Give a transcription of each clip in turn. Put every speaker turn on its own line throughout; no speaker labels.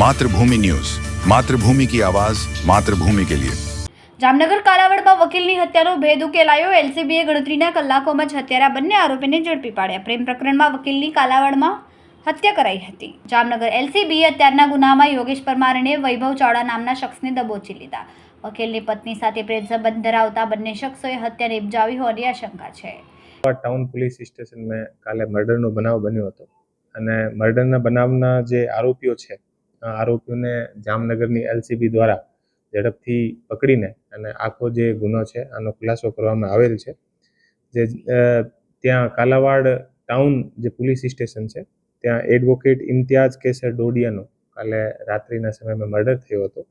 Mathrubhumi news. Mathrubhumi કી આવાજ માતૃભૂમિ કે લિયે.
જામનગર કાલાવડમાં વકીલની હત્યાનો ભેદ ઉકેલાયો. એલસીબીએ ગણતરીના કલાકોમાં જ હત્યારા બંને આરોપીને ઝડપી પાડ્યા. પ્રેમ પ્રકરણમાં વકીલની કાલાવડમાં હત્યા કરાઈ હતી. જામનગર એલસીબીએ અત્યારના ગુનામાં યોગેશ પરમાર વૈભવ ચાવડા નામના શખ્સને દબોચી લીધા. વકીલની પત્ની સાથે પ્રેમ સંબંધ ધરાવતા બંને શખ્સોએ હત્યાને નિપજાવી હોવાની આશંકા છે.
ટાઉન પોલીસ સ્ટેશનમાં કાલે મર્ડરનો બનાવ બન્યો હતો. અને મર્ડરના બનાવના જે આરોપીઓ છે આરોપીઓને જામનગરની એલસીબી દ્વારા ઝડપથી પકડીને અને આખો જે ગુનો છે, આનો ખુલાસો કરવામાં આવેલ છે. જે ત્યાં કાલાવાડ ટાઉન જે પોલીસ સ્ટેશન છે, ત્યાં એડવોકેટ ઇમ્તિયાઝ કેસર ડોડિયાનો કાલે રાત્રિના સમયમાં મર્ડર થયો હતો.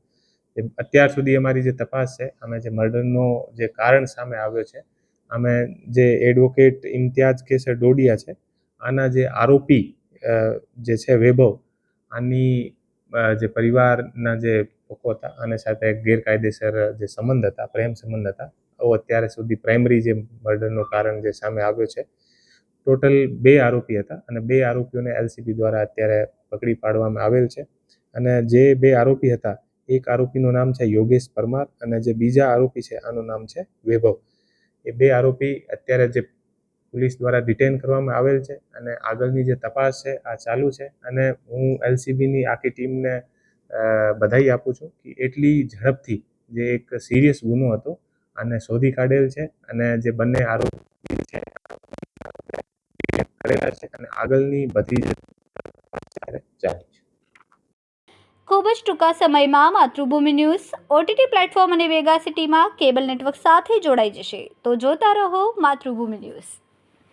અત્યાર સુધી અમારી જે તપાસ છે, અમે જે મર્ડરનો જે કારણ સામે આવ્યો છે, અમે જે એડવોકેટ ઇમ્તિયાઝ કેસર ડોડિયા છે, આના જે આરોપી જે છે વૈભવ, આની જે પરિવારના જે લોકો હતા, અને સાથે ગેરકાયદેસર જે સંબંધ હતા, પ્રેમ સંબંધ હતા, ઓ અત્યારે સુધી પ્રાઇમરી જે મર્ડરનું કારણ જે સામે આવ્યો છે ટોટલ બે આરોપી હતા, અને બે આરોપીઓને એલસીબી દ્વારા અત્યારે પકડી પાડવામાં આવેલ છે. અને જે બે આરોપી હતા, એક આરોપીનું નામ છે યોગેશ પરમાર, અને જે બીજા આરોપી છે, આનું નામ છે વૈભવ. એ બે આરોપી અત્યારે જે પોલીસ દ્વારા ડિટેન કરવામાં આવેલ છે અને આગળની જે તપાસ છે, આ ચાલુ છે અને હું એલસીબીની આખી ટીમને બધાઈ આપું છું કે એટલી ઝડપથી જે એક સિરિયસ ગુનો હતો અને શોધી કાઢેલ છે અને જે બંને આરોપી છે, કરેલા છે અને આગળની બધી ચાલુ છે.
ખૂબ જ ટૂંકા સમયમાં માતૃભૂમિ ન્યૂઝ, ઓટીટી પ્લેટફોર્મ અને વેગા સિટીમાં કેબલ નેટવર્ક સાથે જોડાઈ જશે. તો જોતા રહો માતૃભૂમિ ન્યૂઝ.